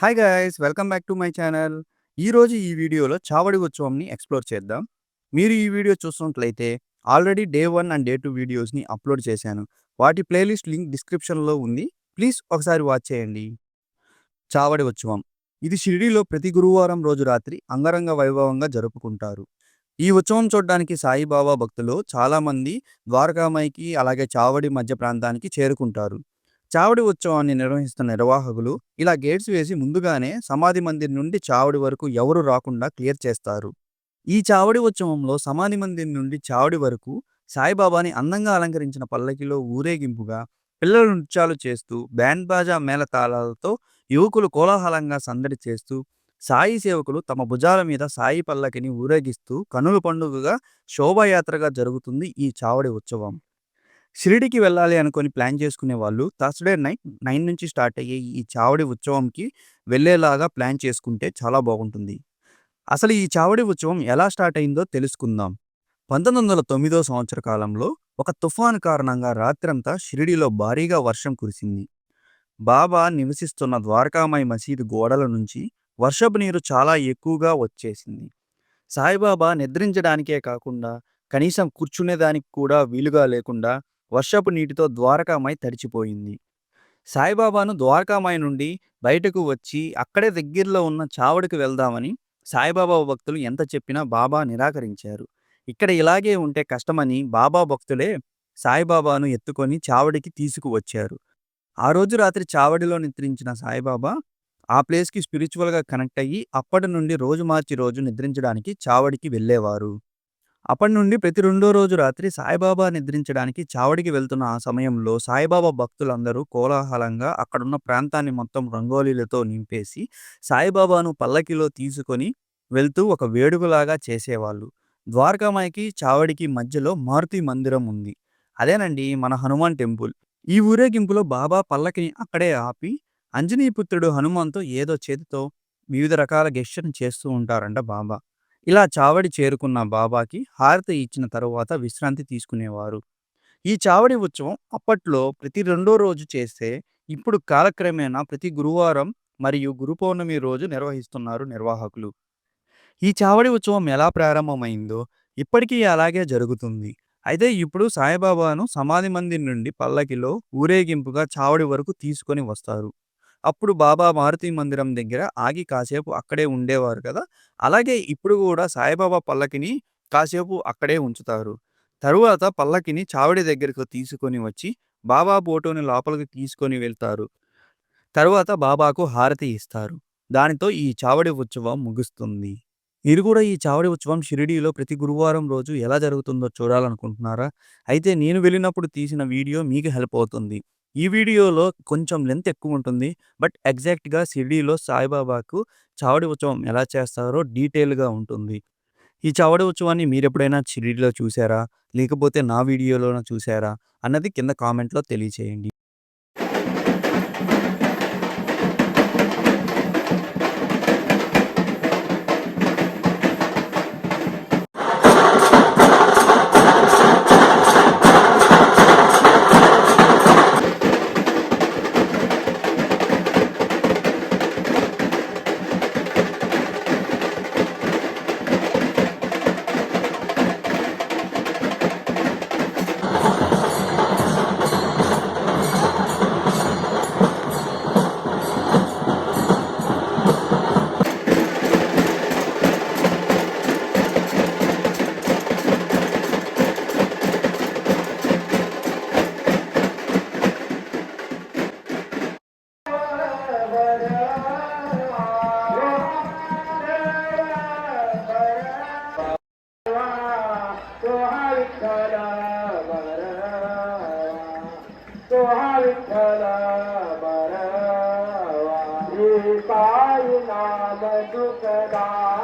Hi guys welcome back to my channel ఈరోజు ఈ వీడియోలో చావడి ఉత్సవంని ఎక్స్ప్లోర్ చేద్దాం. మీరు ఈ వీడియో చూస్తున్నట్లయితే already day one and day two వీడియోస్ని అప్లోడ్ చేశాను. వాటి ప్లేలిస్ట్ లింక్ డిస్క్రిప్షన్లో ఉంది. ప్లీజ్ ఒకసారి వాచ్ చేయండి. చావడి ఉత్సవం. ఇది షిరిడీలో ప్రతి గురువారం రోజు రాత్రి అంగరంగ వైభవంగా జరుపుకుంటారు. ఈ ఉత్సవం చూడడానికి సాయిబాబా భక్తులు చాలామంది ద్వారకామాయికి అలాగే చావడి మధ్య ప్రాంతానికి చేరుకుంటారు. చావడి ఉత్సవాన్ని నిర్వహిస్తున్న నిర్వాహకులు ఇలా గేట్స్ వేసి ముందుగానే సమాధి మందిర్ నుండి చావడి వరకు ఎవరు రాకుండా క్లియర్ చేస్తారు. ఈ చావడి ఉత్సవంలో సమాధి మందిర్ నుండి చావడి వరకు సాయిబాబాని అందంగా అలంకరించిన పల్లకిలో ఊరేగింపుగా పిల్లలు నృత్యాలు చేస్తూ బ్యాండ్ బాజా మేళతాళాలతో యువకులు కోలాహలంగా సందడి చేస్తూ సాయి సేవకులు తమ భుజాల మీద సాయి పల్లకిని ఊరేగిస్తూ కనుల పండుగగా శోభాయాత్రగా జరుగుతుంది ఈ చావడి ఉత్సవం. షిరిడికి వెళ్ళాలి అనుకొని ప్లాన్ చేసుకునే వాళ్ళు థర్స్డే నైట్ నైన్ నుంచి స్టార్ట్ అయ్యే ఈ చావడి ఉత్సవంకి వెళ్ళేలాగా ప్లాన్ చేసుకుంటే చాలా బాగుంటుంది. అసలు ఈ చావడి ఉత్సవం ఎలా స్టార్ట్ అయిందో తెలుసుకుందాం. పంతొమ్మిది వందల తొమ్మిదో సంవత్సర కాలంలో ఒక తుఫాను కారణంగా రాత్రంతా షిరిడిలో భారీగా వర్షం కురిసింది. బాబా నివసిస్తున్న ద్వారకామాయి మసీదు గోడల నుంచి వర్షపు నీరు చాలా ఎక్కువగా వచ్చేసింది. సాయిబాబా నిద్రించడానికే కాకుండా కనీసం కూర్చునేదానికి కూడా వీలుగా లేకుండా వర్షపు నీటితో ద్వారకామాయి తడిచిపోయింది. సాయిబాబాను ద్వారకామాయి నుండి బయటకు వచ్చి అక్కడే దగ్గరలో ఉన్న చావడికి వెళ్దామని సాయిబాబా భక్తులు ఎంత చెప్పినా బాబా నిరాకరించారు. ఇక్కడ ఇలాగే ఉంటే కష్టమని బాబా భక్తులే సాయిబాబాను ఎత్తుకొని చావడికి తీసుకువచ్చారు. ఆ రోజు రాత్రి చావడిలో నిద్రించిన సాయిబాబా ఆ ప్లేస్కి స్పిరిచువల్గా కనెక్ట్ అయ్యి అప్పటి నుండి రోజు మార్చి రోజు నిద్రించడానికి చావడికి వెళ్ళేవారు. అప్పటి నుండి ప్రతి రెండో రోజు రాత్రి సాయిబాబా నిద్రించడానికి చావడికి వెళ్తున్న ఆ సమయంలో సాయిబాబా భక్తులందరూ కోలాహలంగా అక్కడున్న ప్రాంతాన్ని మొత్తం రంగోలీలతో నింపేసి సాయిబాబాను పల్లకిలో తీసుకొని వెళ్తూ ఒక వేడుకలాగా చేసేవాళ్ళు. ద్వారకామాయికి చావడికి మధ్యలో మారుతి మందిరం ఉంది. అదేనండి మన హనుమాన్ టెంపుల్. ఈ ఊరేగింపులో బాబా పల్లకిని అక్కడే ఆపి అంజనీపుత్రుడు హనుమాన్తో ఏదో చేతితో వివిధ రకాల గెస్టర్ని చేస్తూ ఉంటారంట బాబా. ఇలా చావడి చేరుకున్న బాబాకి హారతి ఇచ్చిన తరువాత విశ్రాంతి తీసుకునేవారు. ఈ చావడి ఉత్సవం అప్పట్లో ప్రతి రెండో రోజు చేస్తే ఇప్పుడు కాలక్రమేణా ప్రతి గురువారం మరియు గురు పౌర్ణమి రోజు నిర్వహిస్తున్నారు నిర్వాహకులు. ఈ చావడి ఉత్సవం ఎలా ప్రారంభమైందో ఇప్పటికీ అలాగే జరుగుతుంది. అయితే ఇప్పుడు సాయిబాబాను సమాధి మందిర్ నుండి పల్లకిలో ఊరేగింపుగా చావడి వరకు తీసుకొని వస్తారు. అప్పుడు బాబా మారుతి మందిరం దగ్గర ఆగి కాసేపు అక్కడే ఉండేవారు కదా! అలాగే ఇప్పుడు కూడా సాయిబాబా పల్లకిని కాసేపు అక్కడే ఉంచుతారు. తరువాత పల్లకిని చావడి దగ్గరకు తీసుకొని వచ్చి బాబా ఫోటోని లోపలికి తీసుకొని వెళ్తారు. తరువాత బాబాకు హారతి ఇస్తారు. దానితో ఈ చావడి ఉత్సవం ముగుస్తుంది. మీరు కూడా ఈ చావడి ఉత్సవం షిరిడీలో ప్రతి గురువారం రోజు ఎలా జరుగుతుందో చూడాలనుకుంటున్నారా? అయితే నేను వెళ్ళినప్పుడు తీసిన వీడియో మీకు హెల్ప్ అవుతుంది. ఈ వీడియోలో కొంచెం లెంత్ ఎక్కువ ఉంటుంది. బట్ ఎగ్జాక్ట్గా షిరిడీలో సాయిబాబాకు చావడి ఉత్సవం ఎలా చేస్తారో డీటెయిల్గా ఉంటుంది. ఈ చావడి ఉత్సవాన్ని మీరు ఎప్పుడైనా షిరిడీలో చూసారా? లేకపోతే నా వీడియోలోనో చూసారా? అన్నది కింద కామెంట్లో తెలియచేయండి. લાલ દુકડા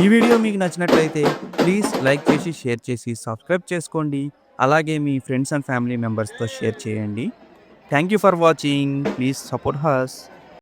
ఈ వీడియో మీకు నచ్చినట్లయితే ప్లీజ్ లైక్ చేసి షేర్ చేసి సబ్స్క్రైబ్ చేసుకోండి. అలాగే మీ ఫ్రెండ్స్ అండ్ ఫ్యామిలీ మెంబర్స్తో షేర్ చేయండి. Thank you for watching. Please support us